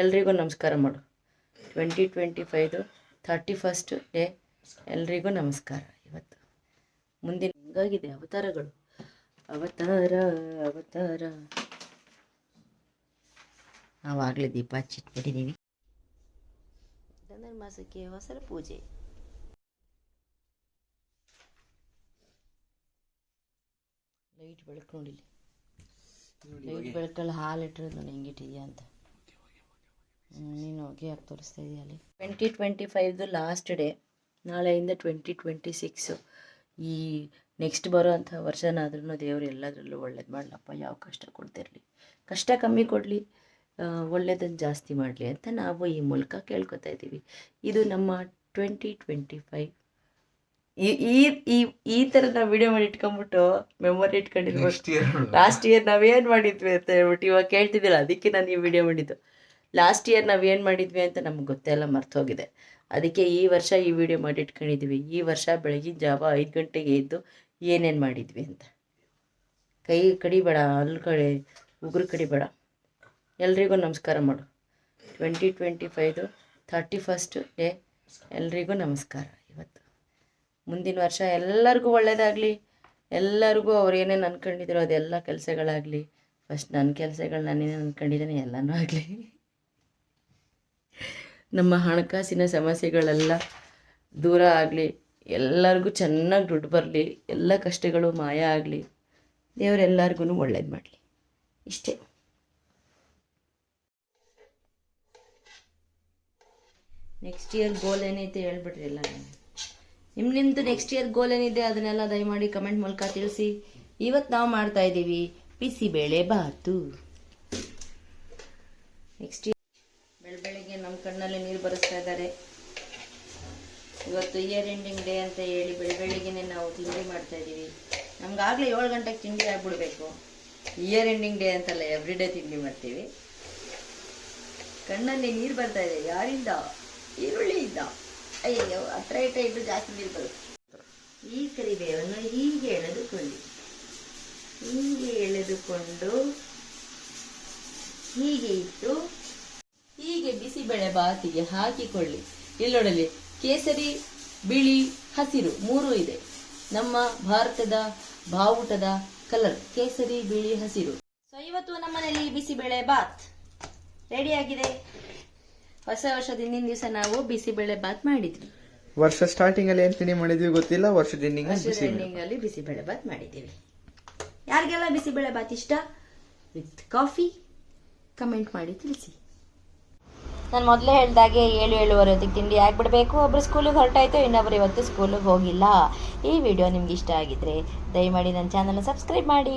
ಎಲ್ರಿಗೂ ನಮಸ್ಕಾರ ಮಾಡು. Twenty twenty five thirty first day. ಎಲ್ರಿಗೂ ನಮಸ್ಕಾರ. ಇವತ್ತು ಮುಂದಿನ ಹಿಂಗಾಗಿದೆ ಅವತಾರಗಳು? ಅವತಾರ ಅವತಾರ. ನಾವಾಗಲೇ ದೀಪ ಹಚ್ಚಿಟ್ಬಿಟ್ಟಿದ್ದೀವಿ ಧನುರ್ಮಾಸಕ್ಕೆ ಹೊಸ ಪೂಜೆ. ಲೈಟ್ ಬೆಳಕು ನೋಡಿಲಿ ಲೈಟ್ ಬೆಳಕಲ್ಲಿ ಹಾಲು ಇಟ್ಟಿರೋದು ನಾನು ಹೆಂಗಿಟ್ಟಿದ್ಯಾ ಅಂತ. ನೀನು ಹೋಗಿ ಹಾಕಿ ತೋರಿಸ್ತಾ ಇದೆಯಾ ಅಲ್ಲಿ? ಟ್ವೆಂಟಿ ಟ್ವೆಂಟಿ ಫೈವ್ದು ಲಾಸ್ಟ್ ಡೇ ನಾಳೆಯಿಂದ ಟ್ವೆಂಟಿ ಟ್ವೆಂಟಿ ಸಿಕ್ಸು ಈ ನೆಕ್ಸ್ಟ್ ಬರೋ ಅಂಥ ವರ್ಷನಾದ್ರೂ ದೇವರು ಎಲ್ಲದರಲ್ಲೂ ಒಳ್ಳೇದು ಮಾಡಲಪ್ಪ. ಯಾವ ಕಷ್ಟ ಕೊಡ್ತಿರಲಿ. ಕಷ್ಟ ಕಮ್ಮಿ ಕೊಡಲಿ. ಒಳ್ಳೇದನ್ನು ಜಾಸ್ತಿ ಮಾಡಲಿ ಅಂತ ನಾವು ಈ ಮೂಲಕ ಕೇಳ್ಕೊತಾ ಇದ್ದೀವಿ ಇದು ನಮ್ಮ ಟ್ವೆಂಟಿ ಟ್ವೆಂಟಿ ಫೈವ್ ಈ ಈ ಈ ಈ ಥರ ನಾವು ವಿಡಿಯೋ ಮಾಡಿ ಇಟ್ಕೊಂಬಿಟ್ಟು ಮೆಮೊರಿ ಇಟ್ಕೊಂಡಿದ್ವಿ ಲಾಸ್ಟ್ ಇಯರ್ ನಾವೇನು ಮಾಡಿದ್ವಿ ಅಂತ ಹೇಳ್ಬಿಟ್ಟು ಇವಾಗ ಕೇಳ್ತಿದ್ದಿಲ್ಲ ಅದಕ್ಕೆ ನಾನು ಈ ವಿಡಿಯೋ ಮಾಡಿದ್ದು. ಲಾಸ್ಟ್ ಇಯರ್ ನಾವು ಏನು ಮಾಡಿದ್ವಿ ಅಂತ ನಮ್ಗೆ ಗೊತ್ತೇ ಎಲ್ಲ ಮರ್ತೋಗಿದೆ. ಅದಕ್ಕೆ ಈ ವರ್ಷ ಈ ವಿಡಿಯೋ ಮಾಡಿ ಇಟ್ಕೊಂಡಿದ್ವಿ. ಈ ವರ್ಷ ಬೆಳಗಿನ ಜಾವ ಐದು ಗಂಟೆಗೆ ಎದ್ದು ಏನೇನು ಮಾಡಿದ್ವಿ ಅಂತ. ಕೈ ಕಡಿಬೇಡ ಅಲ್ಲಿ ಕಡೆ, ಉಗುರು ಕಡಿಬೇಡ ಎಲ್ರಿಗೂ ನಮಸ್ಕಾರ ಮಾಡು. Twenty twenty five thirty first day ಎಲ್ರಿಗೂ ನಮಸ್ಕಾರ ಇವತ್ತು. ಮುಂದಿನ ವರ್ಷ ಎಲ್ಲರಿಗೂ ಒಳ್ಳೆಯದಾಗಲಿ ಎಲ್ಲರಿಗೂ ಅವ್ರು ಏನೇನು ಅಂದ್ಕೊಂಡಿದ್ರು ಅದೆಲ್ಲ ಕೆಲಸಗಳಾಗಲಿ. ಫಸ್ಟ್ ನನ್ನ ಕೆಲಸಗಳು ನಾನೇನು ಅಂದ್ಕೊಂಡಿದ್ದೀನಿ ಎಲ್ಲನೂ ಆಗಲಿ. ನಮ್ಮ ಹಣಕಾಸಿನ ಸಮಸ್ಯೆಗಳೆಲ್ಲ ದೂರ ಆಗಲಿ, ಎಲ್ಲರಿಗೂ ಚೆನ್ನಾಗಿ ದುಡ್ಡು ಬರಲಿ, ಎಲ್ಲ ಕಷ್ಟಗಳು ಮಾಯ ಆಗಲಿ ದೇವರೆಲ್ಲರಿಗೂ ಒಳ್ಳೇದು ಮಾಡಲಿ. ಇಷ್ಟೇ. ನೆಕ್ಸ್ಟ್ ಇಯರ್ ಗೋಲ್ ಏನೈತೆ ಹೇಳ್ಬಿಟ್ರಿ ಎಲ್ಲ ನಿಮ್ಮ ನಿಮ್ಮದು ನೆಕ್ಸ್ಟ್ ಇಯರ್ ಗೋಲ್ ಏನಿದೆ ಅದನ್ನೆಲ್ಲ ದಯಮಾಡಿ ಕಮೆಂಟ್ ಮೂಲಕ ತಿಳಿಸಿ. ಇವತ್ತು ನಾವು ಮಾಡ್ತಾ ಇದ್ದೀವಿ ಬಿಸಿಬೇಳೆ ಬಾತು. ನೆಕ್ಸ್ಟ್ ಬೆಳ ಬೆಳಿಗ್ಗೆ ನಮ್ಮ ಕಣ್ಣಲ್ಲಿ ನೀರು ಬರೆಸ್ತಾ ಇದ್ದಾರೆ ಇವತ್ತು ಇಯರ್ ಎಂಡಿಂಗ್ ಡೇ ಅಂತ ಹೇಳಿ ಬೆಳಗ್ಗೆ ನಾವು ತಿಂಡಿ ಮಾಡ್ತಾ ಇದ್ದೀವಿ. ನಮ್ಗಾಗಲೇ ಏಳು ಗಂಟೆಗೆ ತಿಂಡಿ ಆಗ್ಬಿಡ್ಬೇಕು. ಇಯರ್ ಎಂಡಿಂಗ್ ಡೇ ಅಂತಲ್ಲ ಎವ್ರಿ ಡೇ ತಿಂಡಿ ಮಾಡ್ತೀವಿ. ಕಣ್ಣಲ್ಲಿ ನೀರು ಬರ್ತಾ ಇದೆ, ಯಾರಿಂದ? ಇದ್ದ ಅಯ್ಯೋ ಹತ್ರ ಇಟ್ಟ ಇಟ್ಟು ಜಾಸ್ತಿ ನೀರು ಬರುತ್ತೆ. ಈ ಕರಿಬೇವನ್ನು ಹೀಗೆ ಎಳೆದುಕೊಳ್ಳಿ. ಹೀಗೆ ಎಳೆದುಕೊಂಡು ಹೀಗೆ ಇಟ್ಟು ಹೀಗೆ ಬಿಸಿಬೇಳೆ ಬಾತಿಗೆ ಹಾಕಿಕೊಳ್ಳಿ. ಇಲ್ಲೊಡಲಿ ನೋಡಲಿ ಕೇಸರಿ ಬಿಳಿ ಹಸಿರು ಮೂರು ಇದೆ. ನಮ್ಮ ಭಾರತದ ಬಾವುಟದ ಕಲರ್ ಕೇಸರಿ ಬಿಳಿ ಹಸಿರು. ಸೊ ಇವತ್ತು ನಮ್ಮನೇಲಿ ಬಿಸಿಬೇಳೆ ಬಾತ್ ರೆಡಿ ಆಗಿದೆ. ಹೊಸ ವರ್ಷದ ಹಿಂದಿನ ದಿವಸ ನಾವು ಬಿಸಿಬೇಳೆ ಬಾತ್ ಮಾಡಿದ್ವಿ. ವರ್ಷ ಸ್ಟಾರ್ಟಿಂಗ್ ಅಲ್ಲಿ ಏನ್ ತಿಂಡಿ ಮಾಡಿದ್ವಿ ಗೊತ್ತಿಲ್ಲ ವರ್ಷದ ಎಂಡಿಂಗ್ ವರ್ಷದ ಎಂಡಿಂಗ್ ಅಲ್ಲಿ ಬಿಸಿಬೇಳೆ ಬಾತ್ ಮಾಡಿದ್ದೀವಿ. ಯಾರಿಗೆಲ್ಲ ಬಿಸಿಬೇಳೆ ಬಾತ್ ಇಷ್ಟ? ವಿತ್ ಕಾಫಿ ಕಮೆಂಟ್ ಮಾಡಿ ತಿಳಿಸಿ. ನಾನು ಮೊದಲೇ ಹೇಳ್ದಾಗೆ ಏಳು ಏಳುವರೆ ಹೊತ್ತಿಗೆ ತಿಂಡಿ ಆಗ್ಬಿಡ್ಬೇಕು. ಒಬ್ಬರು ಸ್ಕೂಲಿಗೆ ಹೊರಟಾಯಿತು ಇನ್ನೊಬ್ಬರು ಇವತ್ತು ಸ್ಕೂಲಿಗೆ ಹೋಗಿಲ್ಲ. ಈ ವಿಡಿಯೋ ನಿಮ್ಗೆ ಇಷ್ಟ ಆಗಿದ್ರೆ ದಯಮಾಡಿ ನನ್ನ ಚಾನಲ್ನ ಸಬ್ಸ್ಕ್ರೈಬ್ ಮಾಡಿ.